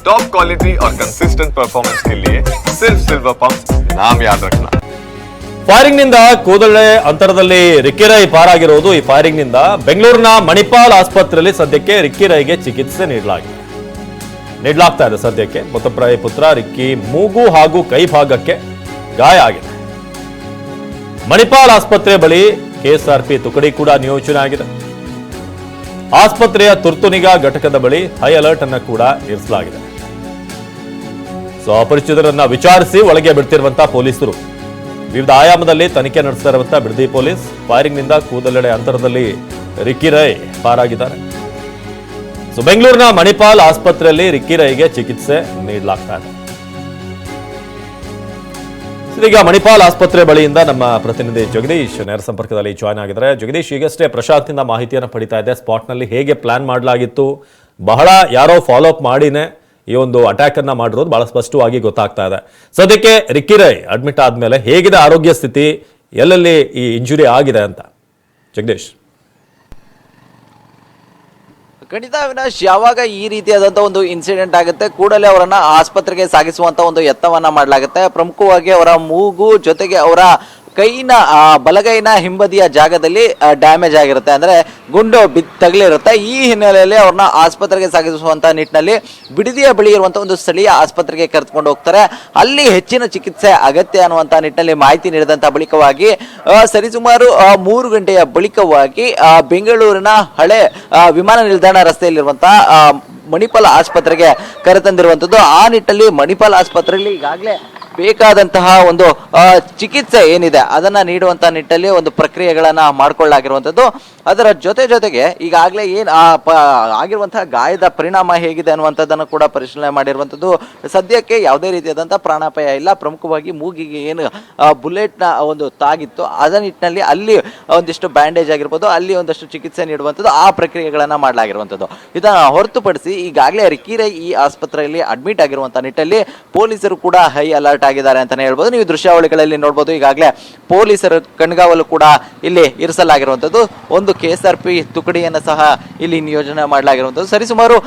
Top quality और consistent performance के लिए सिर्फ सिल्वर पंप नाम याद रखना ಫೈರಿಂಗ್ ನಿಂದ ಕೂದಳೆ ಅಂತರದಲ್ಲಿ ರಿಕ್ಕಿರೈ ಪಾರಾಗಿರುವುದು ಈ ಫೈರಿಂಗ್ ನಿಂದ ಬೆಂಗಳೂರಿನ ಮಣಿಪಾಲ್ ಆಸ್ಪತ್ರೆಯಲ್ಲಿ ಸದ್ಯಕ್ಕೆ ರಿಕ್ಕಿರೈಗೆ ಚಿಕಿತ್ಸೆ ನೀಡಲಾಗಿದೆ ನೀಡಲಾಗ್ತಾ ಇದೆ ಸದ್ಯಕ್ಕೆ ಮೃತಪ್ರಾಯ ಪುತ್ರ ರಿಕ್ಕಿ ಮೂಗು ಹಾಗೂ ಕೈ ಭಾಗಕ್ಕೆ ಗಾಯ ಆಗಿದೆ ಮಣಿಪಾಲ್ ಆಸ್ಪತ್ರೆ ಬಳಿ ಕೆಎಸ್ಆರ್ಪಿ ತುಕಡಿ ಕೂಡ ನಿಯೋಜನೆ ಆಗಿದೆ ಆಸ್ಪತ್ರೆಯ ತುರ್ತು ನಿಗಾ ಘಟಕದ ಬಳಿ ಹೈ ಅಲರ್ಟ್ ಅನ್ನ ಕೂಡ ಇರಿಸಲಾಗಿದೆ ಸೊ ಅಪರಿಚಿತರನ್ನ ವಿಚಾರಿಸಿ ಒಳಗೆ ಬಿಡ್ತಿರುವಂತಹ ಪೊಲೀಸರು. ವಿವಿಧ ಆಯಾಮದಲ್ಲಿ ತನಿಖೆ ನಡೆಸ್ತಾ ಇರುವಂತಹ ಬಿಡದಿ ಪೊಲೀಸ್ ಫೈರಿಂಗ್ನಿಂದ ಕೂದಲೆಡೆ ಅಂತರದಲ್ಲಿ ರಿಕ್ಕಿ ರೈ ಪಾರಾಗಿದ್ದಾರೆ. ಸೊ ಬೆಂಗಳೂರಿನ ಮಣಿಪಾಲ್ ಆಸ್ಪತ್ರೆಯಲ್ಲಿ ರಿಕ್ಕಿ ರೈಗೆ ಚಿಕಿತ್ಸೆ ನೀಡಲಾಗ್ತಾ ಇದೆ. ಈಗ ಮಣಿಪಾಲ್ ಆಸ್ಪತ್ರೆ ಬಳಿಯಿಂದ ನಮ್ಮ ಪ್ರತಿನಿಧಿ ಜಗದೀಶ್ ನೇರ ಸಂಪರ್ಕದಲ್ಲಿ ಜಾಯ್ನ್ ಆಗಿದ್ದಾರೆ. ಜಗದೀಶ್, ಈಗಷ್ಟೇ ಪ್ರಶಾಂತಿಂದ ಮಾಹಿತಿಯನ್ನು ಪಡಿತಾ ಇದೆ ಸ್ಪಾಟ್ನಲ್ಲಿ ಹೇಗೆ ಪ್ಲಾನ್ ಮಾಡಲಾಗಿತ್ತು? ಬಹಳ ಯಾರೋ ಫಾಲೋಅಪ್ ಮಾಡಿನೇ ಈ ಒಂದು ಅಟ್ಯಾಕ್ ಅನ್ನ ಮಾಡಿರೋದು ಬಹಳ ಸ್ಪಷ್ಟವಾಗಿ ಗೊತ್ತಾಗ್ತಾ ಇದೆ. ಸದ್ಯಕ್ಕೆ ರಿಕ್ಕಿ ರೈ ಅಡ್ಮಿಟ್ ಆದ್ಮೇಲೆ ಹೇಗಿದೆ ಆರೋಗ್ಯ ಸ್ಥಿತಿ, ಎಲ್ಲೆಲ್ಲಿ ಈ ಇಂಜುರಿ ಆಗಿದೆ ಅಂತ? ಜಗದೀಶ್. ಖಂಡಿತ ಅವಿನಾಶ್, ಯಾವಾಗ ಈ ರೀತಿಯಾದಂಥ ಒಂದು ಇನ್ಸಿಡೆಂಟ್ ಆಗುತ್ತೆ, ಕೂಡಲೇ ಅವರನ್ನ ಆಸ್ಪತ್ರೆಗೆ ಸಾಗಿಸುವಂತ ಒಂದು ಯತ್ನವನ್ನ ಮಾಡಲಾಗುತ್ತೆ. ಪ್ರಮುಖವಾಗಿ ಅವರ ಮೂಗು ಜೊತೆಗೆ ಅವರ ಕೈನ ಬಲಗೈನ ಹಿಂಬದಿಯ ಜಾಗದಲ್ಲಿ ಡ್ಯಾಮೇಜ್ ಆಗಿರುತ್ತೆ. ಅಂದ್ರೆ ಗುಂಡು ಬಿ ತಗಲಿರುತ್ತೆ. ಈ ಹಿನ್ನೆಲೆಯಲ್ಲಿ ಅವ್ರನ್ನ ಆಸ್ಪತ್ರೆಗೆ ಸಾಗಿಸುವಂಥ ನಿಟ್ಟಿನಲ್ಲಿ ಬಿಡದಿಯ ಬಳಿ ಇರುವಂತ ಒಂದು ಸ್ಥಳೀಯ ಆಸ್ಪತ್ರೆಗೆ ಕರೆದುಕೊಂಡು ಹೋಗ್ತಾರೆ. ಅಲ್ಲಿ ಹೆಚ್ಚಿನ ಚಿಕಿತ್ಸೆ ಅಗತ್ಯ ಅನ್ನುವಂಥ ನಿಟ್ಟಿನಲ್ಲಿ ಮಾಹಿತಿ ನೀಡಿದಂಥ ಬಳಿಕವಾಗಿ ಸರಿಸುಮಾರು ಮೂರು ಗಂಟೆಯ ಬಳಿಕವಾಗಿ ಬೆಂಗಳೂರಿನ ಹಳೆ ವಿಮಾನ ನಿಲ್ದಾಣ ರಸ್ತೆಯಲ್ಲಿರುವಂಥ ಮಣಿಪಾಲ್ ಆಸ್ಪತ್ರೆಗೆ ಕರೆತಂದಿರುವಂಥದ್ದು ಆ ನಿಟ್ಟಲ್ಲಿ ಮಣಿಪಾಲ್ ಆಸ್ಪತ್ರೆಯಲ್ಲಿ ಈಗಾಗಲೇ ಬೇಕಾದಂತಹ ಒಂದು ಚಿಕಿತ್ಸೆ ಏನಿದೆ, ಅದನ್ನ ನೀಡುವಂತ ನಿಟ್ಟಲ್ಲಿ ಒಂದು ಪ್ರಕ್ರಿಯೆಗಳನ್ನ ಮಾಡ್ಕೊಳ್ಳಾಗಿರುವಂಥದ್ದು ಅದರ ಜೊತೆ ಜೊತೆಗೆ ಈಗಾಗಲೇ ಏನ್, ಆ, ಪ, ಆಗಿರುವಂತಹ ಗಾಯದ ಪರಿಣಾಮ ಹೇಗಿದೆ ಅನ್ನುವಂಥದ್ದನ್ನು ಕೂಡ ಪರಿಶೀಲನೆ ಮಾಡಿರುವಂಥದ್ದು. ಸದ್ಯಕ್ಕೆ ಯಾವುದೇ ರೀತಿಯಾದಂತಹ ಪ್ರಾಣಾಪಾಯ ಇಲ್ಲ. ಪ್ರಮುಖವಾಗಿ ಮೂಗಿಗೆ ಏನು ಬುಲೆಟ್ನ ಒಂದು ತಾಗಿತ್ತು. ಅದ ನಿಟ್ಟಿನಲ್ಲಿ ಅಲ್ಲಿ ಒಂದಿಷ್ಟು ಬ್ಯಾಂಡೇಜ್ ಆಗಿರ್ಬೋದು, ಅಲ್ಲಿ ಒಂದಷ್ಟು ಚಿಕಿತ್ಸೆ ನೀಡುವಂಥದ್ದು, ಆ ಪ್ರಕ್ರಿಯೆಗಳನ್ನ ಮಾಡಲಾಗಿರುವಂಥದ್ದು. ಇದನ್ನ ಹೊರತುಪಡಿಸಿ ಈಗಾಗಲೇ ರಿಕಿರೈ ಈ ಆಸ್ಪತ್ರೆಯಲ್ಲಿ ಅಡ್ಮಿಟ್ ಆಗಿರುವಂತಹ ನಿಟ್ಟಲ್ಲಿ ಪೊಲೀಸರು ಕೂಡ ಹೈ ಅಲರ್ಟ್ ಆಗಿದ್ದಾರೆ ಅಂತಾನೆ ಹೇಳ್ಬೋದು. ನೀವು ದೃಶ್ಯಾವಳಿಗಳಲ್ಲಿ ನೋಡ್ಬೋದು. ಈಗಾಗಲೇ ಪೊಲೀಸರ ಕಣ್ಗಾವಲು ಕೂಡ ಇಲ್ಲಿ ಇರಿಸಲಾಗಿರುವಂಥದ್ದು. ಒಂದು ಕೆ ತುಕಡಿಯನ್ನು ಸಹ ಇಲ್ಲಿ ನಿಯೋಜನೆ ಮಾಡಲಾಗಿರುವಂಥದ್ದು. ಸರಿಸುಮಾರು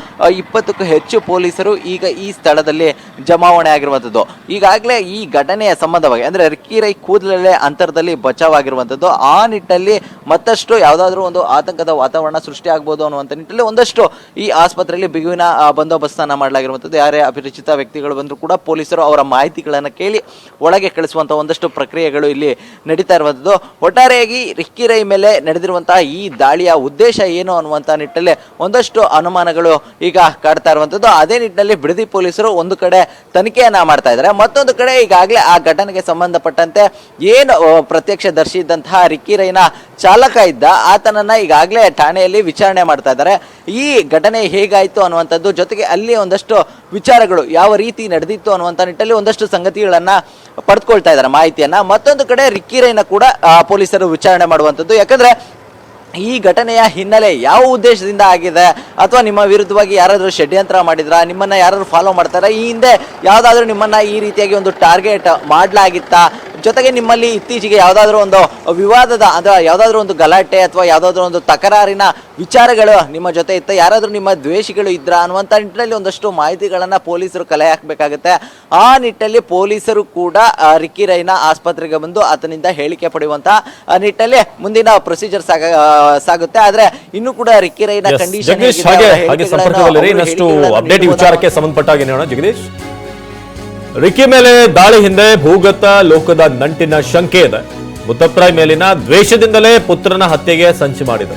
ಇಪ್ಪತ್ತಕ್ಕೂ ಹೆಚ್ಚು ಪೊಲೀಸರು ಈಗ ಈ ಸ್ಥಳದಲ್ಲಿ ಜಮಾವಣೆ ಆಗಿರುವಂಥದ್ದು. ಈಗಾಗಲೇ ಈ ಘಟನೆಯ ಸಂಬಂಧವಾಗಿ, ಅಂದ್ರೆ ರಕ್ಕಿರೈ ಕೂದಲಲ್ಲೇ ಅಂತರದಲ್ಲಿ ಬಚಾವಾಗಿರುವಂಥದ್ದು. ಆ ನಿಟ್ಟಿನಲ್ಲಿ ಮತ್ತಷ್ಟು ಯಾವುದಾದ್ರೂ ಒಂದು ಆತಂಕದ ವಾತಾವರಣ ಸೃಷ್ಟಿ ಆಗ್ಬೋದು ಅನ್ನುವಂಥ ನಿಟ್ಟಲ್ಲಿ ಒಂದಷ್ಟು ಈ ಆಸ್ಪತ್ರೆಯಲ್ಲಿ ಬಿಗುವಿನ ಬಂದೋಬಸ್ತನ್ನ ಮಾಡಲಾಗಿರುವಂಥದ್ದು. ಯಾರೇ ಅಪರಿಚಿತ ವ್ಯಕ್ತಿಗಳು ಬಂದರೂ ಕೂಡ ಪೊಲೀಸರು ಅವರ ಮಾಹಿತಿಗಳನ್ನು ಕೇಳಿ ಒಳಗೆ ಕಳಿಸುವಂಥ ಒಂದಷ್ಟು ಪ್ರಕ್ರಿಯೆಗಳು ಇಲ್ಲಿ ನಡೀತಾ ಇರುವಂಥದ್ದು ಒಟ್ಟಾರೆಯಾಗಿ ರಿಕ್ಕಿರೈ ಮೇಲೆ ನಡೆದಿರುವಂತಹ ಈ ದಾಳಿಯ ಉದ್ದೇಶ ಏನು ಅನ್ನುವಂಥ ನಿಟ್ಟಲ್ಲಿ ಒಂದಷ್ಟು ಅನುಮಾನಗಳು ಈಗ ಕಾಡ್ತಾ ಇರುವಂಥದ್ದು ಅದೇ ನಿಟ್ಟಿನಲ್ಲಿ ಬಿಡದಿ ಪೊಲೀಸರು ಒಂದು ಕಡೆ ತನಿಖೆಯನ್ನ ಮಾಡ್ತಾ ಇದ್ದಾರೆ. ಮತ್ತೊಂದು ಕಡೆ ಈಗಾಗಲೇ ಆ ಘಟನೆಗೆ ಸಂಬಂಧಪಟ್ಟಂತೆ ಏನು ಪ್ರತ್ಯಕ್ಷ ಪ್ರತ್ಯಕ್ಷದರ್ಶಿ ಇದ್ದಂತಹ ರಿಕ್ಕಿರೈನ ಚಾಲಕ ಇದ್ದ ಆತನನ್ನ ಈಗಾಗಲೇ ಠಾಣೆಯಲ್ಲಿ ವಿಚಾರಣೆ ಮಾಡ್ತಾ ಇದ್ದಾರೆ. ಈ ಘಟನೆ ಹೇಗಾಯಿತು ಅನ್ನುವಂಥದ್ದು ಜೊತೆಗೆ ಅಲ್ಲಿ ಒಂದಷ್ಟು ವಿಚಾರಗಳು ಯಾವ ರೀತಿ ನಡೆದಿತ್ತು ಅನ್ನುವಂಥ ನಿಟ್ಟಲ್ಲಿ ಒಂದಷ್ಟು ಸಂಗತಿಗಳನ್ನ ಪಡೆದುಕೊಳ್ತಾ ಇದ್ದಾರೆ, ಮಾಹಿತಿಯನ್ನ. ಮತ್ತೊಂದು ಕಡೆ ರಿಕ್ಕಿರೈನ ಕೂಡ ಪೊಲೀಸರು ವಿಚಾರಣೆ ಮಾಡುವಂಥದ್ದು. ಯಾಕಂದ್ರೆ ಈ ಘಟನೆಯ ಹಿನ್ನೆಲೆ ಯಾವ ಉದ್ದೇಶದಿಂದ ಆಗಿದೆ? ಅಥವಾ ನಿಮ್ಮ ವಿರುದ್ಧವಾಗಿ ಯಾರಾದರೂ ಷಡ್ಯಂತ್ರ ಮಾಡಿದ್ರಾ? ನಿಮ್ಮನ್ನ ಯಾರಾದರೂ ಫಾಲೋ ಮಾಡ್ತಾರಾ? ಈ ಹಿಂದೆ ಯಾವುದಾದ್ರೂ ನಿಮ್ಮನ್ನ ಈ ರೀತಿಯಾಗಿ ಒಂದು ಟಾರ್ಗೆಟ್ ಮಾಡಲಾಗಿತ್ತಾ? ಜೊತೆಗೆ ನಿಮ್ಮಲ್ಲಿ ಇತ್ತೀಚೆಗೆ ಯಾವುದಾದ್ರೂ ಒಂದು ವಿವಾದದ ಅಥವಾ ಯಾವುದಾದ್ರೂ ಒಂದು ಗಲಾಟೆ ಅಥವಾ ಯಾವುದಾದ್ರೂ ಒಂದು ತಕರಾರಿನ ವಿಚಾರಗಳು ನಿಮ್ಮ ಜೊತೆ ಇತ್ತ ಯಾರಾದರೂ ನಿಮ್ಮ ದ್ವೇಷಿಗಳು ಇದ್ರ ಅನ್ನುವಂಥ ನಿಟ್ಟಿನಲ್ಲಿ ಒಂದಷ್ಟು ಮಾಹಿತಿಗಳನ್ನು ಪೊಲೀಸರು ಕಲೆ ಹಾಕಬೇಕಾಗುತ್ತೆ. ಆ ನಿಟ್ಟಲ್ಲಿ ಪೊಲೀಸರು ಕೂಡ ರಿಕ್ಕಿ ರೈನ ಆಸ್ಪತ್ರೆಗೆ ಬಂದು ಆತನಿಂದ ಹೇಳಿಕೆ ಪಡೆಯುವಂತ ಆ, ನಿಟ್ಟಲ್ಲಿ ಮುಂದಿನ ಪ್ರೊಸೀಜರ್ ಸಾಗ ಸಾಗುತ್ತೆ. ಆದ್ರೆ ಇನ್ನು ಕೂಡ ರಿಕ್ಕಿ ರೈನ ಕಂಡೀಷನ್ ಜಗದೀಶ್ ಹಾಗೆ ಸಂಪರ್ಕದಲ್ಲಿ ಸಂಪರ್ಕದಲ್ಲಿರಿ. ಇನ್ನಷ್ಟು ಅಪ್ಡೇಟ್ ವಿಚಾರಕ್ಕೆ ಸಂಬಂಧಪಟ್ಟಾಗಿ ನೋಡೋಣ. ಜಗದೀಶ್? ರಿಕ್ಕಿ ಮೇಲೆ ದಾಳಿ ಹಿಂದೆ ಭೂಗತ ಲೋಕದ ನಂಟಿನ ಶಂಕೆ ಇದೆ. ಮುತ್ತಪ್ರಾಯ್ ಮೇಲಿನ ದ್ವೇಷದಿಂದಲೇ ಪುತ್ರನ ಹತ್ಯೆಗೆ ಸಂಚು ಮಾಡಿದ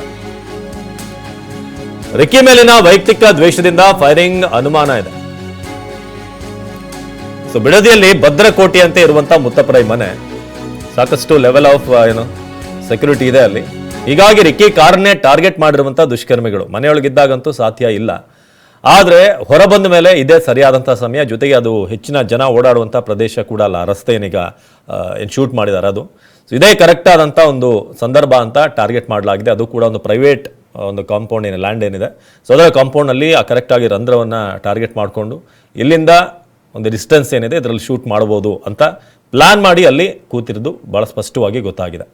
ರಿಕಿ ಮೇಲಿನ ವೈಯಕ್ತಿಕ ದ್ವೇಷದಿಂದ ಫೈರಿಂಗ್ ಅನುಮಾನ ಇದೆ. ಸೊ, ಬಿಡದಿಯಲ್ಲಿ ಭದ್ರಕೋಟೆ ಅಂತ ಇರುವಂತ ಮುತ್ತಪ್ರಾಯ್ ಮನೆ ಸಾಕಷ್ಟು ಲೆವೆಲ್ ಆಫ್ ಏನು ಸೆಕ್ಯೂರಿಟಿ ಇದೆ ಅಲ್ಲಿ. ಹೀಗಾಗಿ ರಿಕ್ಕಿ ಕಾರನ್ನೇ ಟಾರ್ಗೆಟ್ ಮಾಡಿರುವಂತಹ ದುಷ್ಕರ್ಮಿಗಳು. ಮನೆಯೊಳಗಿದ್ದಾಗಂತೂ ಸಾಧ್ಯ ಇಲ್ಲ. ಆದ್ರೆ ಹೊರ ಬಂದ ಮೇಲೆ ಇದೇ ಸರಿಯಾದಂಥ ಸಮಯ, ಜೊತೆಗೆ ಅದು ಹೆಚ್ಚಿನ ಜನ ಓಡಾಡುವಂಥ ಪ್ರದೇಶ ಕೂಡ ಅಲ್ಲ. ರಸ್ತೆ ಏನೀಗ ಏನು ಶೂಟ್ ಮಾಡಿದ್ದಾರೆ ಅದು. ಸೊ ಇದೇ ಕರೆಕ್ಟ್ ಆದಂತ ಒಂದು ಸಂದರ್ಭ ಅಂತ ಟಾರ್ಗೆಟ್ ಮಾಡಲಾಗಿದೆ. ಅದು ಕೂಡ ಒಂದು ಪ್ರೈವೇಟ್ ಒಂದು ಕಾಂಪೌಂಡ್ ಏನು ಲ್ಯಾಂಡ್ ಏನಿದೆ. ಸೊ ಅದರ ಕಾಂಪೌಂಡ್ನಲ್ಲಿ ಆ ಕರೆಕ್ಟಾಗಿ ರಂಧ್ರವನ್ನು ಟಾರ್ಗೆಟ್ ಮಾಡಿಕೊಂಡು, ಇಲ್ಲಿಂದ ಒಂದು ಡಿಸ್ಟೆನ್ಸ್ ಏನಿದೆ, ಇದರಲ್ಲಿ ಶೂಟ್ ಮಾಡ್ಬೋದು ಅಂತ ಪ್ಲ್ಯಾನ್ ಮಾಡಿ ಅಲ್ಲಿ ಕೂತಿರೋದು ಭಾಳ ಸ್ಪಷ್ಟವಾಗಿ ಗೊತ್ತಾಗಿದೆ.